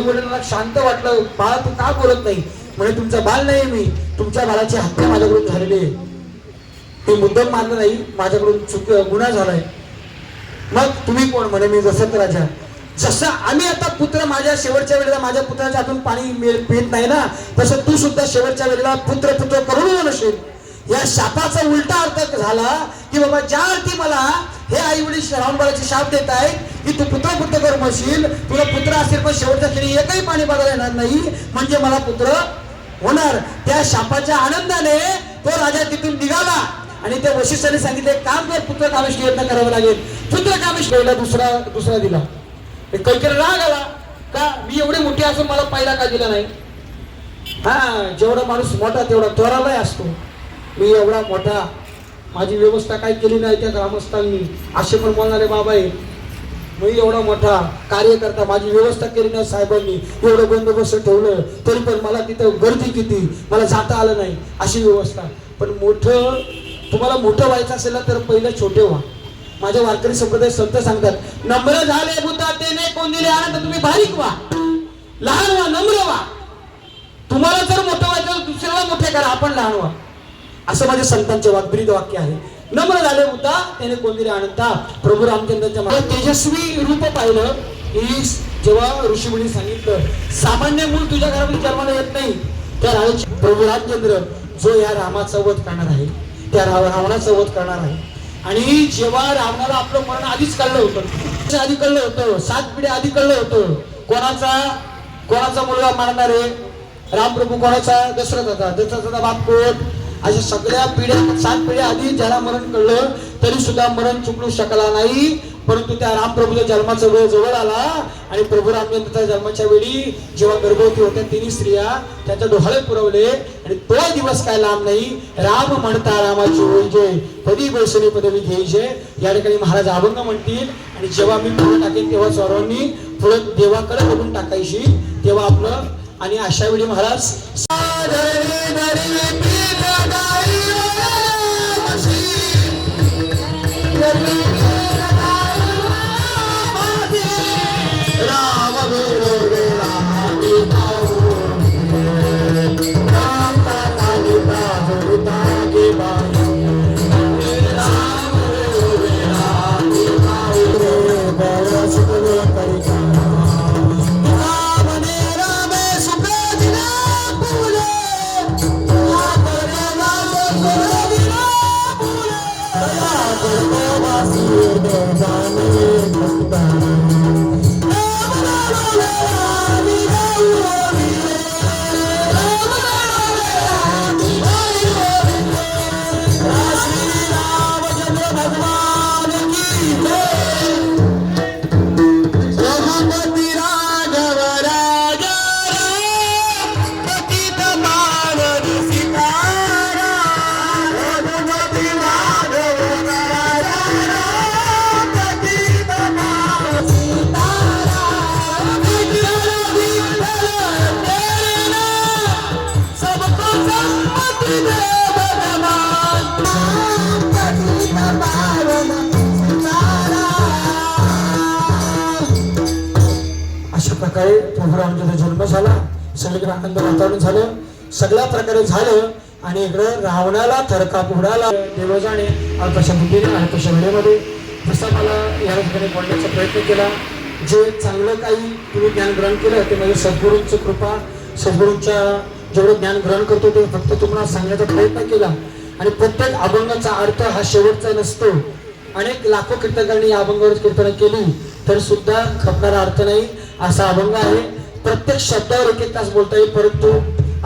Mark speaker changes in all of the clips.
Speaker 1: आई वडिलांना शांत वाटलं. बाळ तू का बोलत नाही? म्हणे तुमचा बाल नाही मी. तुमच्या बाळाची हत्या माझ्याकडून झालेली आहे. ते मुद्दम मानलं नाही. माझ्याकडून चुक गुन्हा झालाय. मग तुम्ही कोण? म्हणे मी जसं राजा. जसं आम्ही आता पुत्र माझ्या शेवटच्या वेळेला माझ्या पुत्राच्या हातून पाणी पित नाही ना तसं तू सुद्धा शेवटच्या वेळेला पुत्र पुत्र करून नसेल. या शापाचा उलटा अर्थ झाला की बाबा ज्या अर्थी मला हे आई वडील रामबाळाची शाप देत आहेत. की तू पुत्र पुत्र कर म्हणशील. तुला पुत्र असेल पण शेवटच्या क्षणी एकही पाणी बघायला येणार नाही. म्हणजे मला पुत्र होणार. त्या शापाच्या आनंदाने तो राजा तिथून निघाला. आणि त्या वशिष्ठाने सांगितले काम कर पुत्र कामेश यत्न करावं लागेल. पुत्र कामेश पहिला दुसरा दुसरा दिला. कैकेला राग आला. का मी एवढे मोठे असून मला पहिला का दिला नाही? हा जेवढा माणूस मोठा तेवढा त्वरालय असतो. मी एवढा मोठा माझी व्यवस्था काय केली नाही त्या ग्रामस्थांनी. असे पण बोलणारे बाबा आहे मी एवढा मोठा कार्यकर्ता माझी व्यवस्था केली नाही साहेबांनी. एवढं बंदोबस्त ठेवलं तरी पण मला तिथं गर्दी किती? मला जाता आलं नाही. अशी व्यवस्था. पण मोठं तुम्हाला मोठं व्हायचं असेल तर पहिलं छोटे व्हा. माझ्या वारकरी संप्रदाय संत सांगतात नम्र झाले बुद्धा नाही कोण दिले आनंद तुम्ही बारीक व्हा. लहान व्हा नम्र व्हा. तुम्हाला जर मोठं व्हायचं दुसऱ्याला मोठे करा आपण लहान व्हा. असं माझ्या संतांचे वाक्य वाक्य आहे. नम्र झाले होता त्याने कोणतरी आणता. प्रभू रामचंद्रांच्या तेजस्वी रूप पाहिलं. की जेव्हा ऋषीमुनी सांगितलं सामान्य मूल तुझ्या घरामध्ये जन्माला येत नाही. त्या राजाचे प्रभू रामचंद्र जो या रामाचा वध करणार आहे त्या राव रावणाचा वध करणार आहे. आणि जेव्हा रावणाला आपलं मरण आधीच कळलं होतं आधी कळलं होतं? सात पिढ्या आधी कळलं होतं. कोणाचा कोणाचा मुलगा मारणार आहे? रामप्रभू कोणाचा? दशरथाचा. दशरथाचा बाप कोण? अशा सगळ्या पिढ्या सात पिढ्या आधी ज्याला मरण कळलं तरी सुद्धा मरण चुकलू शकला नाही. परंतु त्या रामप्रभूच्या जन्माचा वेळ जवळ आला आणि प्रभू रामचंद्राच्या जन्माच्या वेळी जेव्हा गर्भवती होत्या तिन्ही स्त्रिया त्याच्या डोहाळे पुरवले. आणि तो दिवस काय लांब नाही. राम म्हणता रामाची होईजे कधी बैसणी पदवी घ्यायचे? या ठिकाणी महाराज अभंग म्हणतील. आणि जेव्हा मी पुढे टाकेन तेव्हा सर्वांनी पुढे देवाकडे बघून टाकायची. तेव्हा आपलं आणि अशा वेळी महाराज अशा प्रकारे प्रभू रामचंद्र जन्म झाला. सगळीकडे आनंद वातावरण झालं. सगळ्या प्रकारे झालं आणि इकडं रावणाला थरकाप उडाला. देव जाणे अल्पशा बुद्धीने अल्पशा वेळेमध्ये तसा मला या ठिकाणी बोलण्याचा प्रयत्न केला. जे चांगलं काही तुम्ही ज्ञान ग्रहण केलं ते म्हणजे सद्गुरूंची कृपा. सद्गुरूंच्या जेवढं ज्ञान ग्रहण करतो ते फक्त तुम्हाला सांगण्याचा प्रयत्न केला. आणि प्रत्येक अभंगाचा अर्थ हा शेवटचा नसतो. अनेक लाखो कीर्तकांनी या अभंगावर कीर्तन केली तर सुद्धा खपणारा अर्थ नाही. असा अभंग आहे. प्रत्येक शब्दावर एक एक तास बोलता येईल परंतु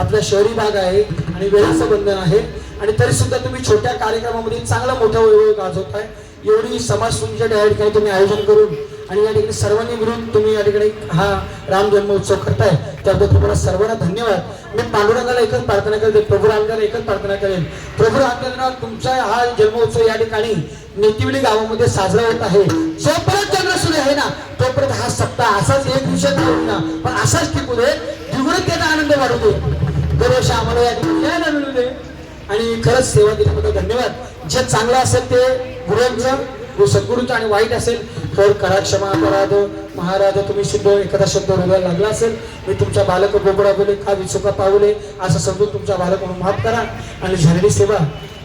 Speaker 1: आपला शहरी भाग आहे आणि वेळेचं बंधन आहे. आणि तरी सुद्धा तुम्ही छोट्या कार्यक्रमामध्ये चांगला मोठा वैभव गाजवताय. आहे एवढी समाज तुमच्या या ठिकाणी तुम्ही आयोजन करून आणि या ठिकाणी सर्वांनी मिळून तुम्ही या ठिकाणी हा राम जन्मोत्सव करताय. त्याबद्दल तुम्हाला सर्वांना धन्यवाद. मी पांडुरंगाला एकच प्रार्थना करेल प्रभू रामचंद्र एकच प्रार्थना करेल प्रभू रामचंद्र तुमचा हा जन्मोत्सव या ठिकाणी नेतिवली गावामध्ये साजरा होत आहे. जोपर्यंत चंद्र सूर्य आहे ना तोपर्यंत हा सप्ताह असाच एक दिवसात होईल ना. पण असाच टिकू दे द्विगुणित त्याचा आनंद वाढू दे. दरवर्षी आम्हाला या ठिकाणी मिळू दे. आणि खरंच सेवा दिल्याबद्दल धन्यवाद. जे चांगलं असेल ते गुरुंचं सद्गुरूंचं आणि वाईट असेल तर करा क्षमा अपराध महाराज तुम्ही सिद्ध एखादा शब्द रोगायला लागला असेल मी तुमच्या बालक बोबडा बोले का विचुका पावले असं समजून तुमच्या बालक म्हणून माफ करा. आणि झालेली सेवा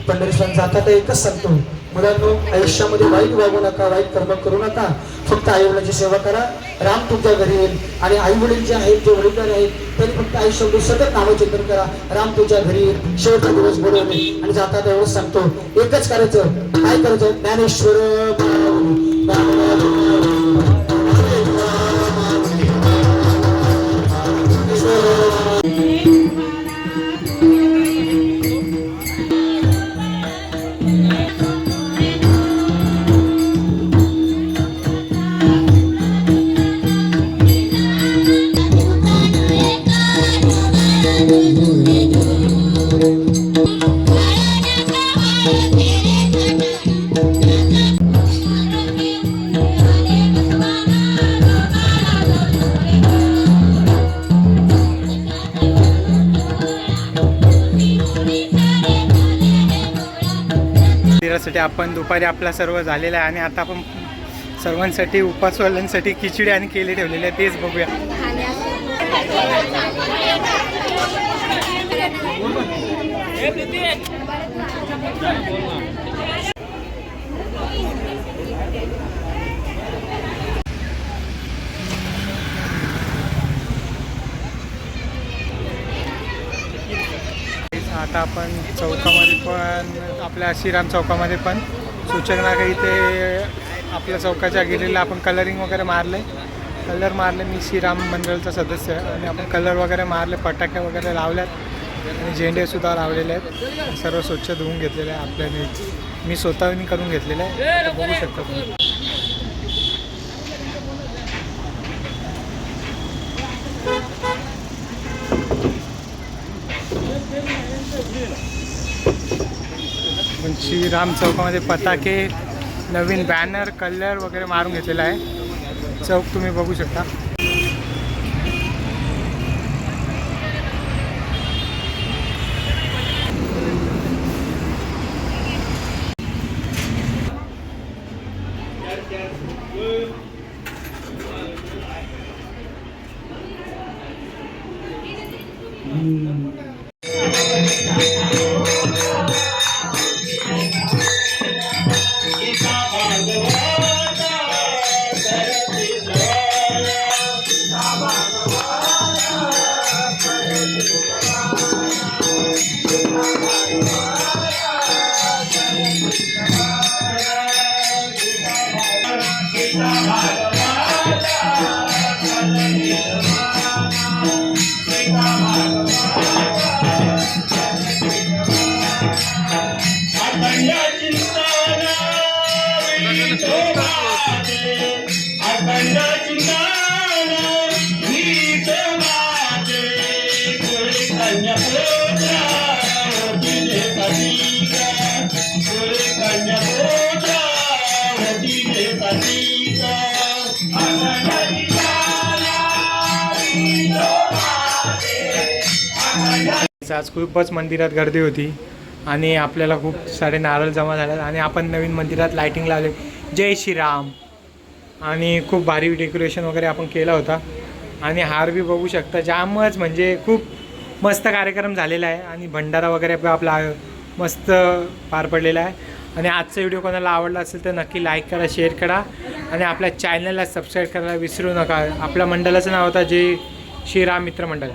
Speaker 1: पंढरीश्वर जाता तर एकच सांगतो. मुलांनो आयुष्यामध्ये वाईट वागू नका वाईट कर्म करू नका. फक्त आई वडिलांची सेवा करा. राम तुमच्या घरी येईल. आणि आई वडील जे आहेत जे वडीलधारे आहेत त्यांनी फक्त आयुष्यामध्ये सतत नामचिंतन करा. राम तुमच्या घरी येईल. शेवटचा दिवस बरोबर आणि जाता एवढंच सांगतो. एकच करायचं. काय करायचं? ज्ञानेश्वर माऊली,
Speaker 2: आपण दुपारी आपला सर्व झालेला आहे आणि आता आपण सर्वांसाठी उपासवाल्यांसाठी खिचडी आणि केले ठेवलेले आहे तेच बघूया. आता आपण चौकामध्ये पण आपल्या श्रीराम चौकामध्ये पण. सूचना काही इथे आपल्या चौकाच्या गेलेला आपण कलरिंग वगैरे मारले कलर मारले मी श्रीराम मंडळचा सदस्य आहे. आणि आपण कलर वगैरे मारले फटाके वगैरे लावल्यात. आणि झेंडेसुद्धा लावलेले आहेत. सर्व स्वच्छ धुवून घेतलेले आहे आपल्याने मी स्वतःहून करून घेतलेलं आहे बघू शकता तुम्ही. श्रीराम चौकामध्ये पताके नवीन बॅनर कलर वगैरे मारून घेतलेला आहे. चौक तुम्ही बघू शकता. आज खूपच मंदिरात गर्दी होती आणि आपल्याला खूप सारे नारळ जमा झाले आणि आपण नवीन मंदिरात लायटिंग लावले. जय श्रीराम. आणि खूप भारी डेकोरेशन वगैरे आपण केला होता. आणि हार बी बघू शकता. जामच म्हणजे खूप मस्त कार्यक्रम झालेला आहे आणि भंडारा वगैरे पण आपला मस्त पार पडलेला आहे. आणि आजचा व्हिडिओ कोणाला आवडला असेल तर नक्की लाईक करा शेअर करा. आणि आपल्या चॅनलला सबस्क्राईब करायला विसरू नका. आपल्या मंडळाचं नाव होतं जे श्रीराम मित्र मंडळ.